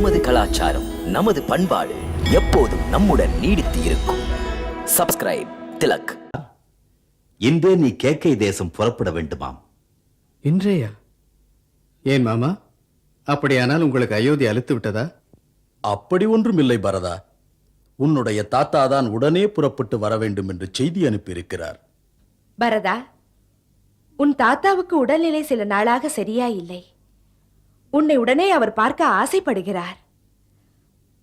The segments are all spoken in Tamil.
நமது கலாச்சாரம் நமது பண்பாடு எப்போதும் நம்முடன் நீடித்து இருக்கும். சப்ஸ்கிரைப் திலக் இன்றே நீ கேக்கை தேசம் புறப்பட வேண்டுமாம். இன்றையா? ஏன் மாமா? அப்படியானால் உங்களுக்கு அயோத்தி அழுத்து விட்டதா? அப்படி ஒன்றும் இல்லை பரதா. உன்னுடைய தாத்தா தான் உடனே புறப்பட்டு வர வேண்டும் என்று செய்தி அனுப்பியிருக்கிறார். பரதா உன் தாத்தாவுக்கு உடல்நிலை சில நாளாக சரியா இல்லை உன்னை உடனே அவர் பார்க்க ஆசைப்படுகிறார்.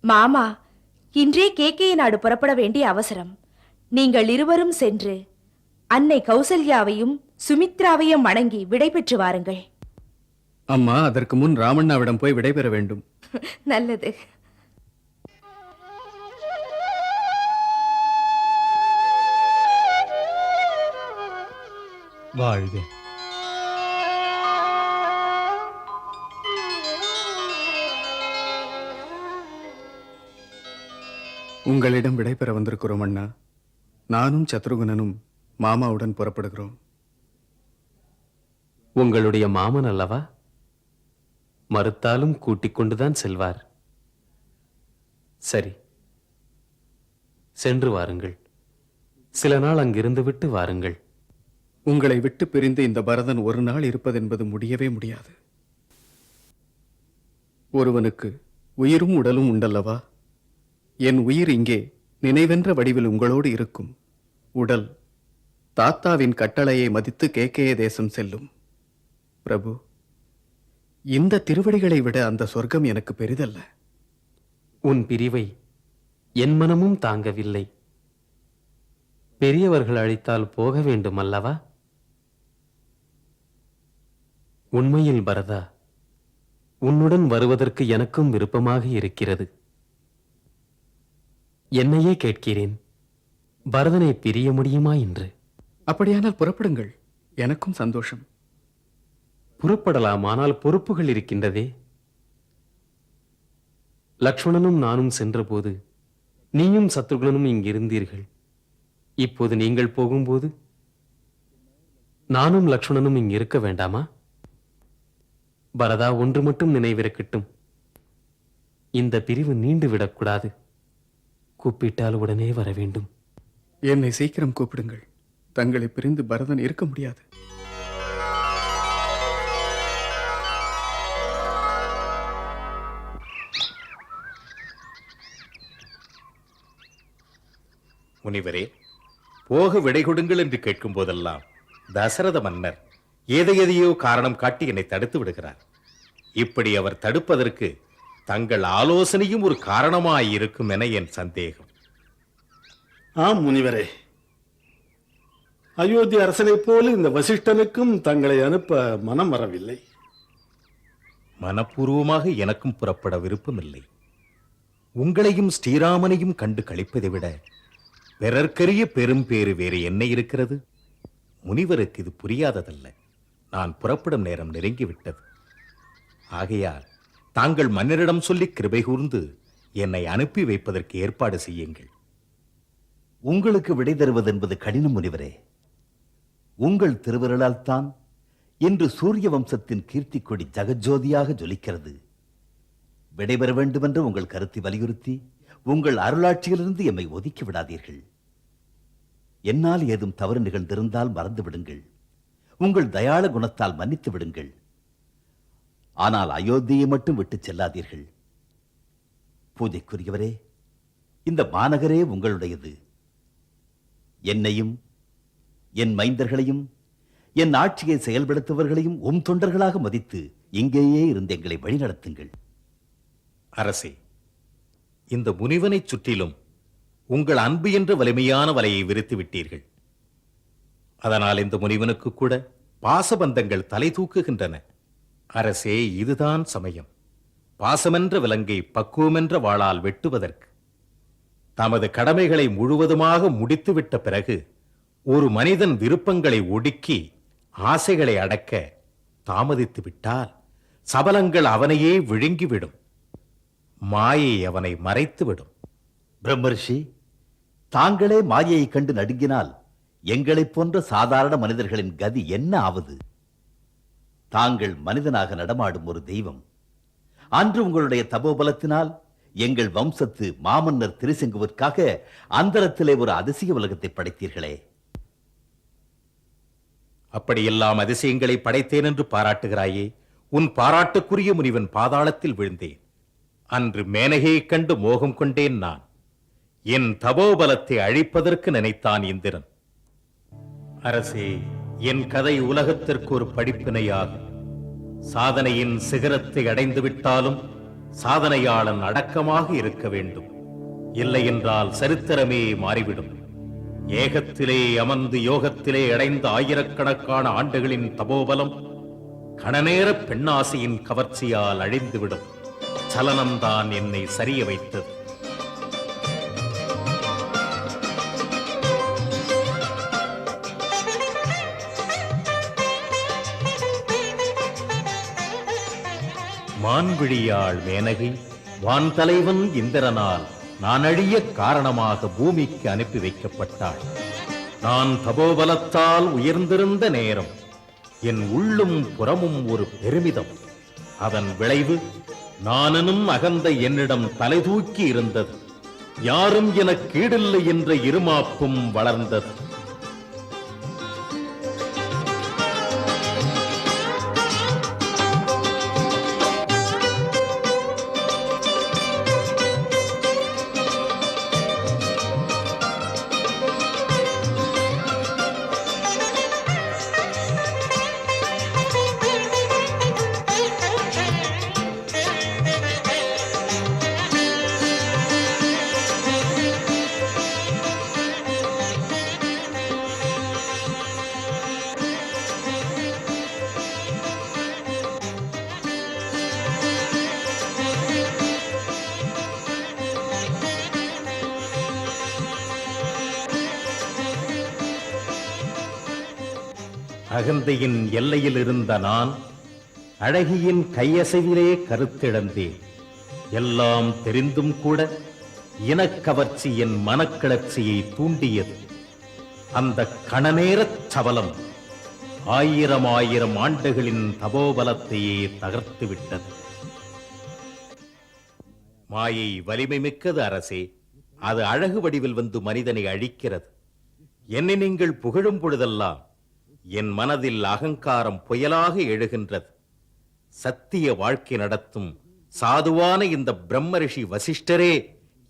மாமா இன்றே கேகே நாடு புறப்பட வேண்டிய அவசரம். நீங்கள் இருவரும் சென்று அன்னை கௌசல்யாவையும் சுமித்ராவையும் வணங்கி விடை பெற்று வாருங்கள். அம்மா அதற்கு முன் ராமண்ணாவிடம் போய் விடைபெற வேண்டும். நல்லது. வாழ்க. உங்களிடம் விடைபெற வந்திருக்கிறோம் அண்ணா. நானும் சத்ருகுணனும் மாமாவுடன் புறப்படுகிறோம். உங்களுடைய மாமன் அல்லவா? மறுத்தாலும் கூட்டிக் கொண்டுதான் செல்வார். சரி. சென்று வாருங்கள். சில நாள் அங்கிருந்து விட்டு வாருங்கள். உங்களை விட்டு பிரிந்து இந்த பரதன் ஒரு நாள் இருப்பதென்பது முடியவே முடியாது. ஒருவனுக்கு உயிரும் உடலும் உண்டல்லவா? என் உயிர் இங்கே நினைவென்ற வடிவில் உங்களோடு இருக்கும். உடல் தாத்தாவின் கட்டளையை மதித்து கேக்கைய தேசம் செல்லும். பிரபு இந்த திருவடிகளை விட அந்த சொர்க்கம் எனக்கு பெரிதல்ல. உன் பிரிவை என் மனமும் தாங்கவில்லை. பெரியவர்கள் அழைத்தால் போக வேண்டும் அல்லவா உண்மையில் பரதா உன்னுடன் வருவதற்கு எனக்கும் விருப்பமாக இருக்கிறது. என்னையே கேட்கிறேன். பரதனை பிரிய முடியுமா என்று? அப்படியானால் புறப்படுங்கள். எனக்கும் சந்தோஷம். புறப்படலாம் ஆனால் பொறுப்புகள் இருக்கின்றதே? லக்ஷ்மணனும் நானும் சென்றபோது நீயும் சத்ருகுணனும் இங்கிருந்தீர்கள். இப்போது நீங்கள் போகும்போது நானும் லக்ஷ்மணனும் இங்கு இருக்க வேண்டாமா? பரதா ஒன்று மட்டும் நினைவிருக்கட்டும் இந்த பிரிவு நீண்டு விடக்கூடாது கூப்பிட்டால் உடனே வர வேண்டும். என்னை சீக்கிரம் கூப்பிடுங்கள். தங்களை பிரிந்து பரதன் இருக்க முடியாது. முனிவரே போக விடை கொடுங்கள் என்று கேட்கும் போதெல்லாம் தசரத மன்னர் எதையெதையோ காரணம் காட்டி என்னை தடுத்து விடுகிறார். இப்படி அவர் தடுப்பதற்கு தங்கள் ஆலோசனையும் ஒரு காரணமாயிருக்கும் என என் சந்தேகம். ஆம் முனிவரே. அயோத்தி அரசனைப் போல இந்த வசிஷ்டனுக்கும் தங்களை அனுப்ப மனம் வரவில்லை. மனப்பூர்வமாக எனக்கும் புறப்பட விருப்பமில்லை. உங்களையும் ஸ்ரீராமனையும் கண்டு கழிப்பதை விட பிறர்க்கரிய பெரும் பேறு வேறு என்ன இருக்கிறது? முனிவருக்கு இது புரியாததல்ல. நான் புறப்படும் நேரம் நெருங்கிவிட்டது. ஆகையால் தாங்கள் மன்னரிடம் சொல்லி கிருபை கூர்ந்து என்னை அனுப்பி வைப்பதற்கு ஏற்பாடு செய்யுங்கள். உங்களுக்கு விடை தருவது என்பது கடினம் முனிவரே. உங்கள் திருவிரலால் தான் இன்று சூரிய வம்சத்தின் கீர்த்தி கொடி ஜகஜோதியாக ஜொலிக்கிறது. விடைபெற வேண்டுமென்று உங்கள் கருத்தை வலியுறுத்தி உங்கள் அருளாட்சியிலிருந்து எம்மை ஒதுக்கி விடாதீர்கள். என்னால் ஏதும் தவறு நிகழ்ந்திருந்தால் மறந்து விடுங்கள். உங்கள் தயாள குணத்தால் மன்னித்து விடுங்கள். ஆனால் அயோத்தியை மட்டும் விட்டுச் செல்லாதீர்கள். பூஜைக்குரியவரே இந்த மாநகரே உங்களுடையது. என்னையும் என் மைந்தர்களையும் என் ஆட்சியை செயல்படுத்துபவர்களையும் உம் தொண்டர்களாக மதித்து இங்கேயே இருந்து எங்களை வழிநடத்துங்கள். அரசே இந்த முனிவனைச் சுற்றிலும் உங்கள் அன்பு என்ற வலிமையான வலையை விரித்து விட்டீர்கள். அதனால் இந்த முனிவனுக்கு கூட பாசபந்தங்கள் தலை தூக்குகின்றன. அரசே இதுதான் சமயம். பாசமென்ற விலங்கை பக்குவமென்ற வாளால் வெட்டுவதற்கு. தமது கடமைகளை முழுவதுமாக முடித்துவிட்ட பிறகு ஒரு மனிதன் விருப்பங்களை ஒடுக்கி ஆசைகளை அடக்க தாமதித்து விட்டால் சபலங்கள் அவனையே விழுங்கிவிடும். மாயை அவனை மறைத்துவிடும். பிரம்மர்ஷி தாங்களே மாயையை கண்டு நடுங்கினால் எங்களைப் போன்ற சாதாரண மனிதர்களின் கதி என்ன ஆவது? தாங்கள் மனிதனாக நடமாடும் ஒரு தெய்வம். அன்று உங்களுடைய தபோபலத்தினால் எங்கள் வம்சத்து மாமன்னர் திருசெங்குவிற்காக அந்தரத்திலே ஒரு அதிசய உலகத்தை படைத்தீர்களே. அப்படியெல்லாம் அதிசயங்களை படைத்தேன் என்று பாராட்டுகிறாயே உன் பாராட்டுக்குரிய முனிவன் பாதாளத்தில் விழுந்தேன். அன்று மேனகையைக் கண்டு மோகம் கொண்டேன் நான். என் தபோபலத்தை அழிப்பதற்கு நினைத்தான் இந்திரன். அரசே என் கதை உலகத்திற்கு ஒரு படிப்பினையாகும் சாதனையின் சிகரத்தை அடைந்து விட்டாலும் சாதனையாளன் அடக்கமாக இருக்க வேண்டும். இல்லையென்றால் சரித்திரமே மாறிவிடும். ஏகத்திலே அமர்ந்து யோகத்திலே அடைந்த ஆயிரக்கணக்கான ஆண்டுகளின் தபோபலம் கணநேர பெண்ணாசையின் கவர்ச்சியால் அழிந்துவிடும். சலனம்தான் என்னை சரிய வைத்தது. மான்விழியாள் மேனகை வான் தலைவன் இந்திரனால் நான் அழிய காரணமாக பூமிக்கு அனுப்பி வைக்கப்பட்டாள். நான் தபோபலத்தால் உயர்ந்திருந்த நேரம் என் உள்ளும் புறமும் ஒரு பெருமிதம். அதன் விளைவு நானனும் அகந்த என்னிடம் தலை தூக்கி இருந்தது. யாரும் எனக்கு கீடில்லை என்ற இருமாப்பும் வளர்ந்தது. அகந்தையின் எல்லையில் இருந்த நான் அழகியின் கையசைவிலே கருத்திழந்தேன். எல்லாம் தெரிந்தும் கூட இனக்கவர்ச்சி என் மனக்கிளர்ச்சியை தூண்டியது. அந்த கணநேரச் சபலம் ஆயிரம் ஆயிரம் ஆண்டுகளின் தபோபலத்தையே தகர்த்து விட்டது மாயை வலிமை மிக்கது அரசே அது அழகு வடிவில் வந்து மனிதனை அழிக்கிறது. என்னை நீங்கள் புகழும் பொழுதெல்லாம் என் மனதில் அகங்காரம் புயலாக எழுகின்றது. சத்திய வாழ்க்கை நடத்தும் சாதுவான இந்த பிரம்மரிஷி வசிஷ்டரே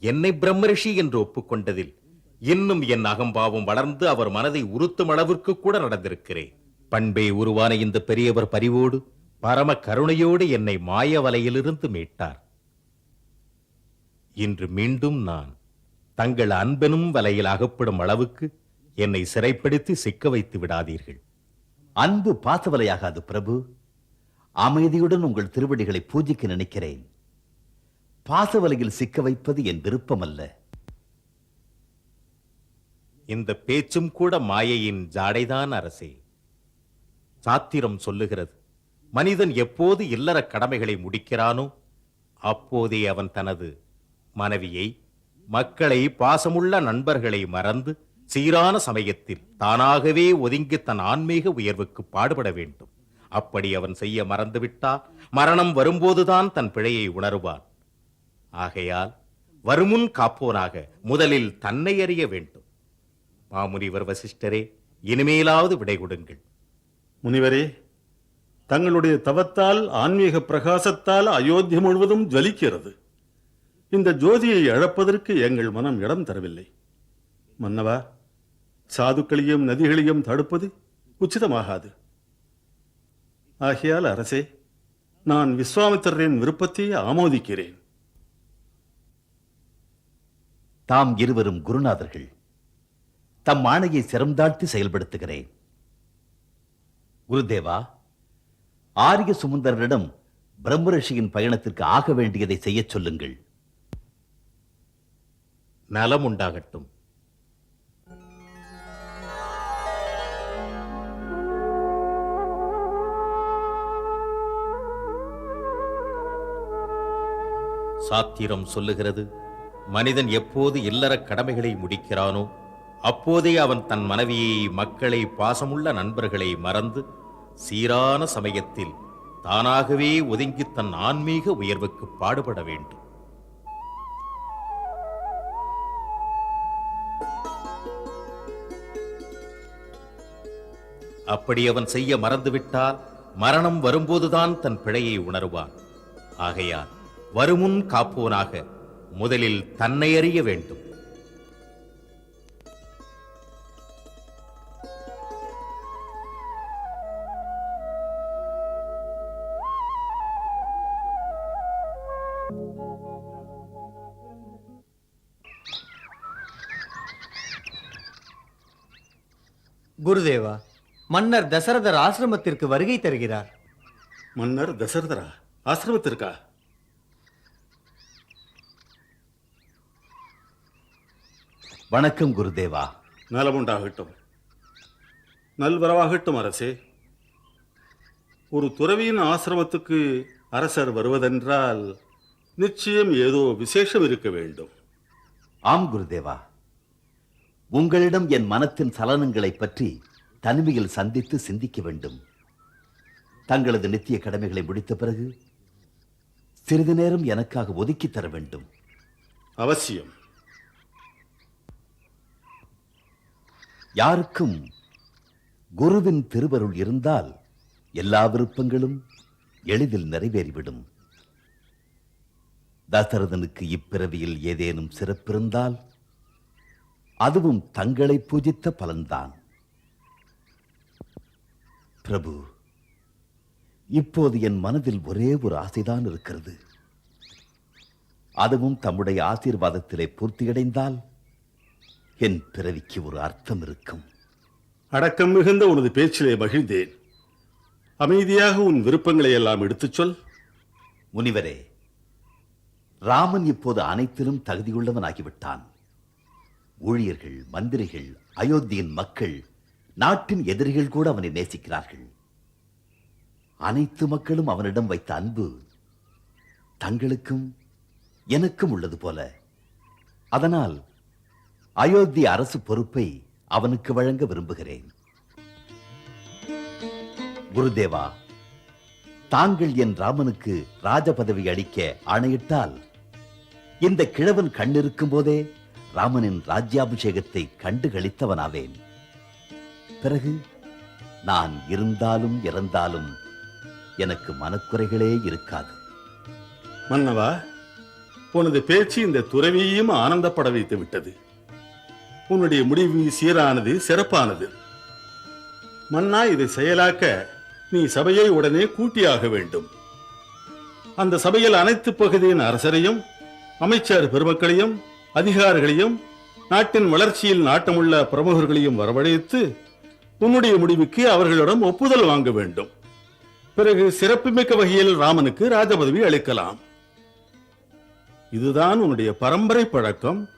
என்னை பிரம்மரிஷி என்று ஒப்புக்கொண்டதில் இன்னும் என் அகம்பாவம் வளர்ந்து அவர் மனதை உறுத்தும் அளவிற்கு கூட நடந்திருக்கிறேன். பண்பே உருவான இந்த பெரியவர் பரிவோடு பரம கருணையோடு என்னை மாய வலையிலிருந்து மீட்டார். இன்று மீண்டும் நான் தங்கள் அன்பெனும் வலையில் அகப்படும் அளவுக்கு என்னை சிறைப்படுத்தி சிக்க வைத்து விடாதீர்கள். அன்பு பாசவலையாகாது பிரபு. அமைதியுடன் உங்கள் திருவடிகளை பூஜிக்க நினைக்கிறேன். பாசவலையில் சிக்க வைப்பது என் விருப்பமல்ல. இந்த பேச்சும் கூட மாயையின் ஜாடைதான் அரசே. சாத்திரம் சொல்லுகிறது. மனிதன் எப்போது இல்லற கடமைகளை முடிக்கிறானோ அப்போதே அவன் தனது மனைவியை மக்களை பாசமுள்ள நண்பர்களை மறந்து சீரான சமயத்தில் தானாகவே ஒதுங்கி தன் ஆன்மீக உயர்வுக்கு பாடுபட வேண்டும். அப்படி அவன் செய்ய மறந்துவிட்டா? மரணம் வரும்போதுதான் தன் பிழையை உணருவான். ஆகையால் வருமுன் காப்போனாக முதலில் தன்னை அறிய வேண்டும். மாமுனிவர் வசிஷ்டரே இனிமேலாவது விடை கொடுங்கள். முனிவரே தங்களுடைய தவத்தால் ஆன்மீக பிரகாசத்தால் அயோத்தி முழுவதும் ஜலிக்கிறது. இந்த ஜோதியை அழப்பதற்கு எங்கள் மனம் இடம் தரவில்லை. மன்னவா சாதுக்களையும் நதிகளையும் தடுப்பது உச்சிதமாகாது. ஆகையால் அரசே நான் விஸ்வாமித்திரரின் விருப்பத்தை ஆமோதிக்கிறேன். தாம் இருவரும் குருநாதர்கள் தம் ஆணையை சிரம்தாழ்த்தி செயல்படுத்துகிறேன். குருதேவா ஆரிய சுமந்தரனிடம் பிரம்மரிஷியின் பயணத்திற்கு ஆக வேண்டியதை செய்யச் சொல்லுங்கள். நலம் உண்டாகட்டும் சாத்திரம் சொல்லுகிறது. மனிதன் எப்போது இல்லற கடமைகளை முடிக்கிறானோ அப்போதே அவன் தன் மனைவியை மக்களை பாசமுள்ள நண்பர்களை மறந்து சீரான சமயத்தில் தானாகவே ஒதுங்கி தன் ஆன்மீக உயர்வுக்கு பாடுபட வேண்டும். அப்படி அவன் செய்ய மறந்துவிட்டால் மரணம் வரும்போதுதான் தன் பிழையை உணருவான். ஆகையால் வருமுன் காப்போனாக முதலில் தன்னை அறிய வேண்டும். குருதேவா மன்னர் தசரதர் ஆசிரமத்திற்கு வருகை தருகிறார். மன்னர் தசரதரா? ஆசிரமத்திற்கா? வணக்கம் குருதேவா. நலமுண்டாகட்டும். நல்வரவாகட்டும் அரசே. ஒரு துறவியின் ஆசிரமத்துக்கு அரசர் வருவதென்றால் நிச்சயம் ஏதோ விசேஷம் இருக்க வேண்டும். ஆம் குருதேவா. உங்களிடம் என் மனத்தின் சலனங்களைப் பற்றி தனிமையில் சந்தித்து சிந்திக்க வேண்டும். தங்களது நித்திய கடமைகளை முடித்த பிறகு சிறிது நேரம் எனக்காக ஒதுக்கித் தர வேண்டும். அவசியம். யாருக்கும் குருவின் திருவருள் இருந்தால் எல்லா விருப்பங்களும் எளிதில் நிறைவேறிவிடும். தசரதனுக்கு இப்பிறவியில் ஏதேனும் சிறப்பிருந்தால் அதுவும் தங்களை பூஜித்த பலன்தான். பிரபு இப்போது என் மனதில் ஒரே ஒரு ஆசைதான் இருக்கிறது. அதுவும் தம்முடைய ஆசீர்வாதத்திலே பூர்த்தியடைந்தால் என் பிறவிக்கு ஒரு அர்த்தம் இருக்கும். அடக்கம் மிகுந்த உனது பேச்சிலே மகிழ்ந்தேன். அமைதியாக உன் விருப்பங்களை எல்லாம் எடுத்துச் சொல். முனிவரே ராமன் இப்போது அனைத்திலும் தகுதியுள்ளவனாகிவிட்டான். ஊழியர்கள் மந்திரிகள் அயோத்தியின் மக்கள் நாட்டின் எதிரிகள் கூட அவனை நேசிக்கிறார்கள். அனைத்து மக்களும் அவனிடம் வைத்த அன்பு தங்களுக்கும் எனக்கும் உள்ளது போல. அதனால் அயோத்தி அரசு பொறுப்பை அவனுக்கு வழங்க விரும்புகிறேன். குருதேவா தாங்கள் என் ராமனுக்கு ராஜ பதவி அளிக்க ஆணையிட்டால் இந்த கிழவன் கண்ணிருக்கும் போதே ராமனின் ராஜ்யாபிஷேகத்தை கண்டு கழித்தவனாவேன் பிறகு நான் இருந்தாலும் இறந்தாலும் எனக்கு மனக்குறைகளே இருக்காது. மன்னவா உனது பேச்சு இந்த துறவியையும் ஆனந்தப்பட வைத்து விட்டது உன்னுடைய முடிவு சீரானது சிறப்பானது. மன்னா இதை செயலாக்க நீ சபையை உடனே கூட்டியாக வேண்டும். அந்த சபையில் அனைத்து பகுதியின் அரசரையும் அமைச்சர் பெருமக்களையும் அதிகாரிகளையும் நாட்டின் வளர்ச்சியில் நாட்டமுள்ள பிரமுகர்களையும் வரவழைத்து உன்னுடைய முடிவுக்கு அவர்களிடம் ஒப்புதல் வாங்க வேண்டும். பிறகு சிறப்புமிக்க வகையில் ராமனுக்கு ராஜபதவி அளிக்கலாம். இதுதான் உன்னுடைய பரம்பரை பழக்கம்.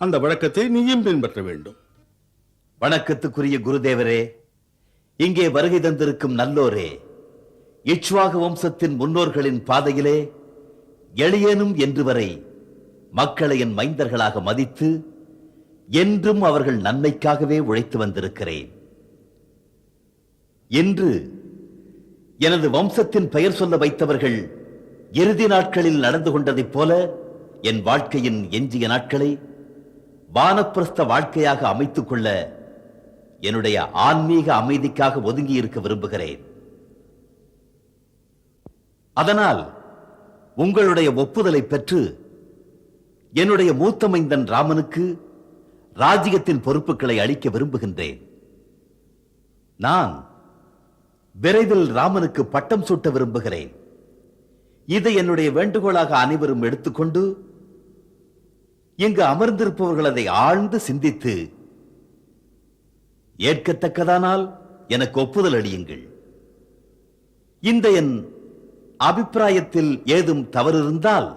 அந்த வழக்கத்தை நீயும் பின்பற்ற வேண்டும். வணக்கத்துக்குரிய குருதேவரே இங்கே வருகை தந்திருக்கும் நல்லோரே இச்வாக வம்சத்தின் முன்னோர்களின் பாதையிலே எளியேனும் என்று வரை மக்களை என் மைந்தர்களாக மதித்து என்றும் அவர்கள் நன்மைக்காகவே உழைத்து வந்திருக்கிறேன். இன்று எனது வம்சத்தின் பெயர் சொல்ல வைத்தவர்கள் இறுதி நாட்களில் நடந்து கொண்டதைப் போல என் வாழ்க்கையின் எஞ்சிய நாட்களை வானப்பிரஸ்த வாழ்க்கையாக அமைத்துக் கொள்ள என்னுடைய ஆன்மீக அமைதிக்காக ஒதுங்கி இருக்க விரும்புகிறேன். அதனால் உங்களுடைய ஒப்புதலை பெற்று என்னுடைய மூத்த மைந்தன் ராமனுக்கு ராஜ்யத்தின் பொறுப்புகளை அளிக்க விரும்புகின்றேன். நான் விரைவில் ராமனுக்கு பட்டம் சூட்ட விரும்புகிறேன். இதை என்னுடைய வேண்டுகோளாக அனைவரும் எடுத்துக்கொண்டு இங்கு அமர்ந்திருப்பவர்கள் அதை ஆழ்ந்து சிந்தித்து ஏற்கத்தக்கதானால் எனக்கு ஒப்புதல் அளியுங்கள். இந்த என் அபிப்பிராயத்தில் ஏதும் தவறு இருந்தால்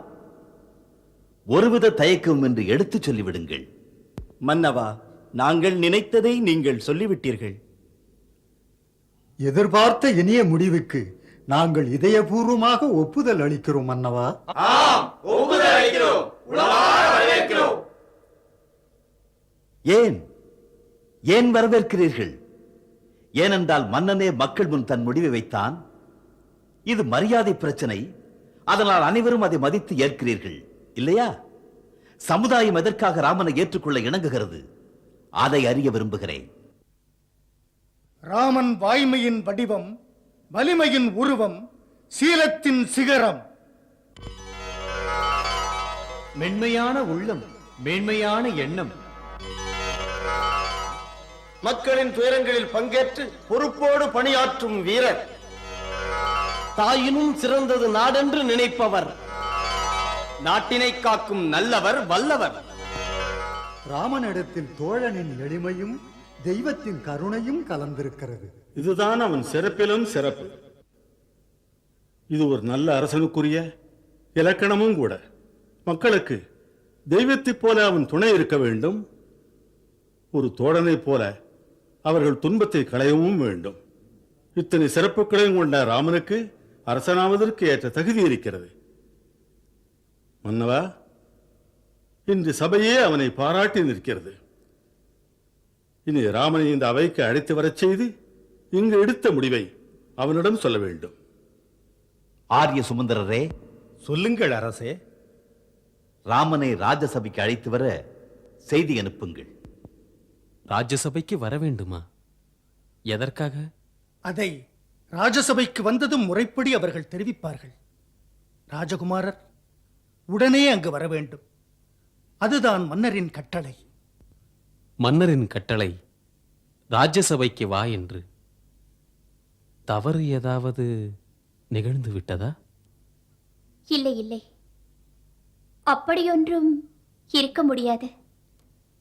ஒருவித தயக்கம் என்று எடுத்துச் சொல்லிவிடுங்கள். மன்னவா நாங்கள் நினைத்ததை நீங்கள் சொல்லிவிட்டீர்கள். எதிர்பார்த்த இனிய முடிவுக்கு நாங்கள் இதயபூர்வமாக ஒப்புதல் அளிக்கிறோம் மன்னவா. ஏன்? ஏன் வரவேற்கிறீர்கள்? ஏனென்றால் மன்னனே மக்கள் முன் தன் முடிவை வைத்தான். இது மரியாதை பிரச்சனை. அதனால் அனைவரும் அதை மதித்து ஏற்கிறீர்கள். இல்லையா? சமுதாயம் எதற்காக ராமனை ஏற்றுக்கொள்ள இணங்குகிறது? அதை அறிய விரும்புகிறேன். ராமன் வாய்மையின் வடிவம் வலிமையின் உருவம் சீலத்தின் சிகரம். மென்மையான உள்ளம் மேன்மையான எண்ணம். மக்களின் துயரங்களில் பங்கேற்று பொறுப்போடு பணியாற்றும் வீரர். தாயினும் சிறந்தது நாடென்று நினைப்பவர். நாட்டினை காக்கும் நல்லவர் வல்லவர். ராமனிடத்தில் தோழனின் எளிமையும் தெய்வத்தின் கருணையும் கலந்திருக்கிறது. இதுதான் அவன் சிறப்பிலும் சிறப்பு. இது ஒரு நல்ல அரசனுக்குரிய இலக்கணமும் கூட. மக்களுக்கு தெய்வத்தைப் போல அவன் துணை இருக்க வேண்டும். ஒரு தோழனைப் போல அவர்கள் துன்பத்தை களையவும் வேண்டும். இத்தனை சிறப்புகளையும் கொண்ட ராமனுக்கு அரசனாவதற்கு ஏற்ற தகுதி இருக்கிறது. மன்னவா இன்று சபையே அவனை பாராட்டி நிற்கிறது. இனி ராமனை இந்த அவைக்கு அழைத்து வரச் செய்து இங்கு எடுத்த முடிவை அவனிடம் சொல்ல வேண்டும். ஆரிய சுமந்திரரே சொல்லுங்கள் அரசே. ராமனை ராஜசபைக்கு அழைத்து வர செய்தி அனுப்புங்கள். ராஜ்யசபைக்கு வர வேண்டுமா? எதற்காக? அதை ராஜசபைக்கு வந்ததும் முறைப்படி அவர்கள் தெரிவிப்பார்கள். ராஜகுமாரர் உடனே அங்கு வர வேண்டும். அதுதான் மன்னரின் கட்டளை. மன்னரின் கட்டளை ராஜ்யசபைக்கு வா என்று. தவறு ஏதாவது நிகழ்ந்து விட்டதா? இல்லை இல்லை. அப்படியொன்றும் இருக்க முடியாது.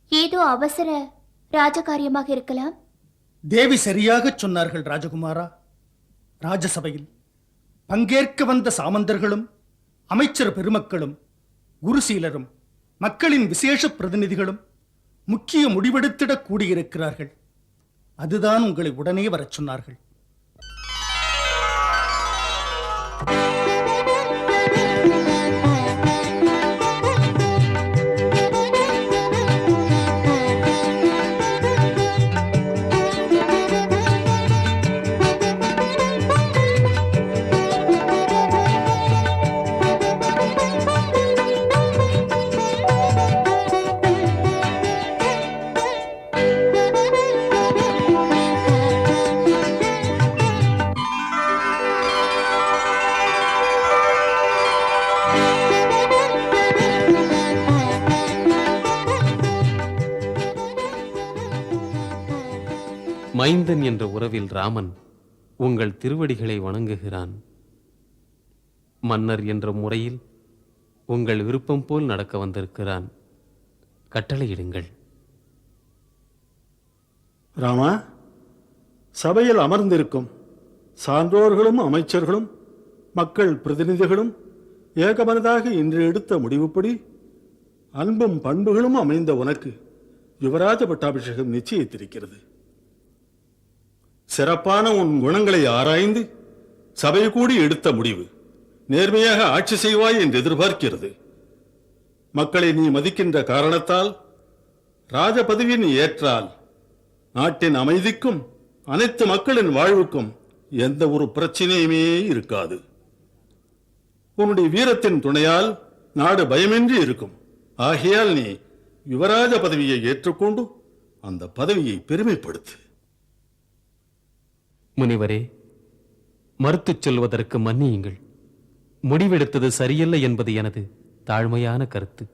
ஏதோ அவசர ராஜகாரியமாக இருக்கலாம். தேவி சரியாகச் சொன்னார்கள் ராஜகுமாரா. ராஜசபையில் பங்கேற்க வந்த சாமந்தர்களும் அமைச்சர் பெருமக்களும் குருசீலரும் மக்களின் விசேஷ பிரதிநிதிகளும் முக்கிய முடிவெடுத்திடக் கூடியிருக்கிறார்கள். அதுதான் உங்களை உடனே வரச் சொன்னார்கள். மைந்தன் என்ற உறவில் ராமன் உங்கள் திருவடிகளை வணங்குகிறான். மன்னர் என்ற முறையில் உங்கள் விருப்பம் போல் நடக்க வந்திருக்கிறான். கட்டளையிடுங்கள். ராமா சபையில் அமர்ந்திருக்கும் சான்றோர்களும் அமைச்சர்களும் மக்கள் பிரதிநிதிகளும் ஏகமனதாக இன்று எடுத்த முடிவுப்படி அன்பும் பண்புகளும் அமைந்த உனக்கு யுவராஜ பட்டாபிஷேகம் நிச்சயித்திருக்கிறது. சிறப்பான உன் குணங்களை ஆராய்ந்து சபை கூடி எடுத்த முடிவு நேர்மையாக ஆட்சி செய்வாய் என்று எதிர்பார்க்கிறது. மக்களை நீ மதிக்கின்ற காரணத்தால் ராஜ பதவி நீ ஏற்றால் நாட்டின் அமைதிக்கும் அனைத்து மக்களின் வாழ்வுக்கும் எந்த ஒரு பிரச்சனையுமே இருக்காது. உன்னுடைய வீரத்தின் துணையால் நாடு பயமின்றி இருக்கும். ஆகையால் நீ யுவராஜ பதவியை ஏற்றுக்கொண்டு அந்த பதவியை பெருமைப்படுத்து. முனிவரே மறுத்துச் சொல்வதற்கு மன்னியுங்கள். முடிவெடுத்தது சரியல்ல என்பது எனது தாழ்மையான கருத்து.